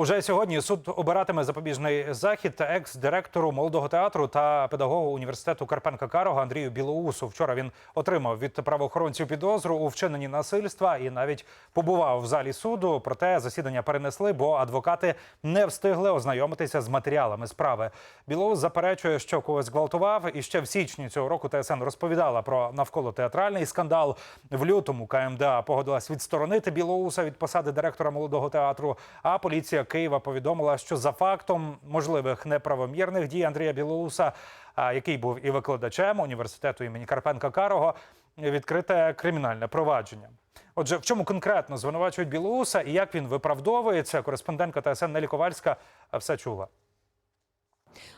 Уже сьогодні суд обиратиме запобіжний захід екс-директору молодого театру та педагогу університету Карпенка Карого Андрію Білоусу. Вчора він отримав від правоохоронців підозру у вчиненні насильства і навіть побував в залі суду. Проте засідання перенесли, бо адвокати не встигли ознайомитися з матеріалами справи. Білоус заперечує, що когось гвалтував. І ще в січні цього року ТСН розповідала про навколо театральний скандал. В лютому КМДА погодилась відсторонити Білоуса від посади директора молодого театру. А поліція Києва повідомила, що за фактом можливих неправомірних дій Андрія Білоуса, який був і викладачем університету імені Карпенка Карого, відкрите кримінальне провадження. Отже, в чому конкретно звинувачують Білоуса і як він виправдовується, кореспондентка ТСН Нелі Ковальська все чула.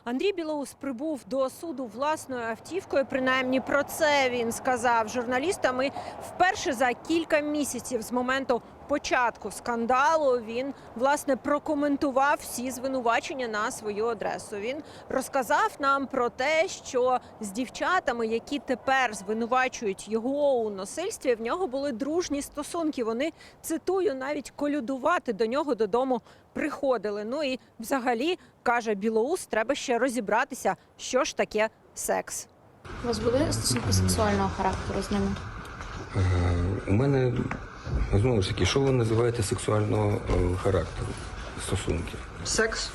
Андрій Білоус прибув до суду власною автівкою. Принаймні про це він сказав журналістам. І вперше за кілька місяців з моменту початку скандалу він власне прокоментував всі звинувачення на свою адресу. Він розказав нам про те, що з дівчатами, які тепер звинувачують його у насильстві, в нього були дружні стосунки. Вони цитую, навіть колюдувати до нього додому приходили. Ну і взагалі каже Білоус, треба ще розібратися, що ж таке секс. У вас були стосунки сексуального характеру з ними? Е, У мене знову ж таки, що ви називаєте сексуального е, характеру стосунків? Секс.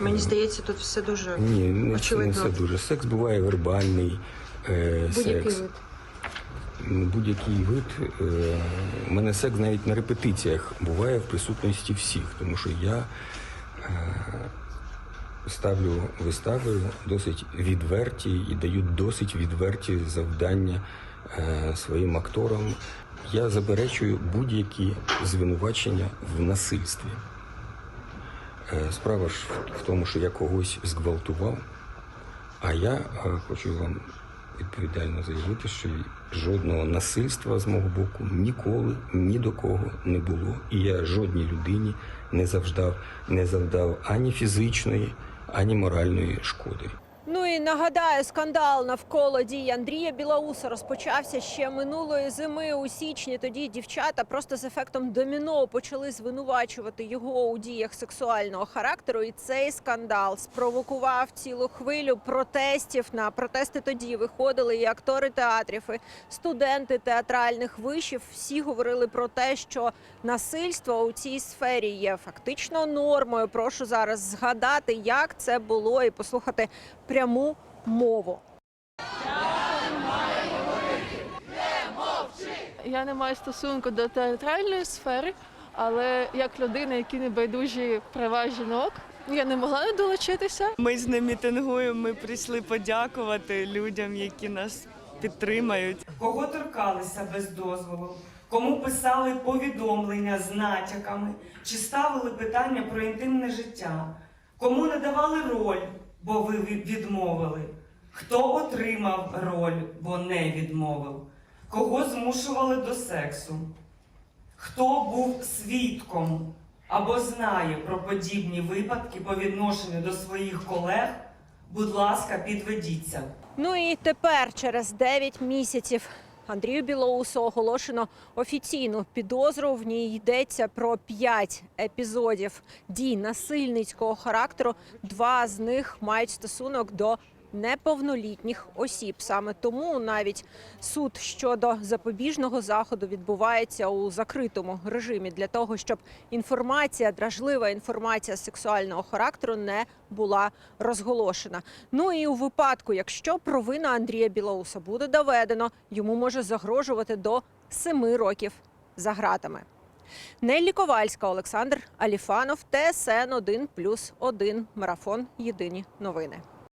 Мені здається, тут все дуже Ні, не, не все дуже. Секс буває вербальний е, Будь-який секс. вид. Будь-який вид. Е, у мене секс навіть на репетиціях буває в присутності всіх, тому що я е, ставлю вистави досить відверті і даю досить відверті завдання е, своїм акторам. Я заперечую будь-які звинувачення в насильстві. Е, Справа ж в тому, що я когось зґвалтував, а я е, хочу вам відповідально заявити, що жодного насильства з мого боку ніколи ні до кого не було. І я жодній людині не завждав, не завдав ані фізичної, ані моральної шкоди. Ну і нагадаю, скандал навколо дій Андрія Білоуса розпочався ще минулої зими у січні. Тоді дівчата просто з ефектом доміно почали звинувачувати його у діях сексуального характеру. І цей скандал спровокував цілу хвилю протестів. На протести тоді виходили і актори театрів, і студенти театральних вишів. Всі говорили про те, що насильство у цій сфері є фактично нормою. Прошу зараз згадати, як це було, і послухати пряму мову. Я не маю стосунку до театральної сфери, але як людина, які не байдужі права жінок, я не могла не долучитися. Ми з ним мітингуємо. Ми прийшли подякувати людям, які нас підтримають. кого торкалися без дозволу, кому писали повідомлення з натяками чи ставили питання про інтимне життя, кому не давали роль, бо ви відмовили, хто отримав роль, бо не відмовив, кого змушували до сексу, хто був свідком або знає про подібні випадки по відношенню до своїх колег, будь ласка, підведіться. Ну і тепер, через 9 місяців, Андрію Білоусу оголошено офіційну підозру. В ній йдеться про п'ять епізодів дій насильницького характеру. Два з них мають стосунок до неповнолітніх осіб. Саме тому навіть суд щодо запобіжного заходу відбувається у закритому режимі для того, щоб інформація, дражлива інформація сексуального характеру не була розголошена. Ну і у випадку, якщо провина Андрія Білоуса буде доведено, йому може загрожувати до семи років за гратами. Неллі Ковальська, Олександр Аліфанов, ТСН 1+,1, Марафон. Єдині новини.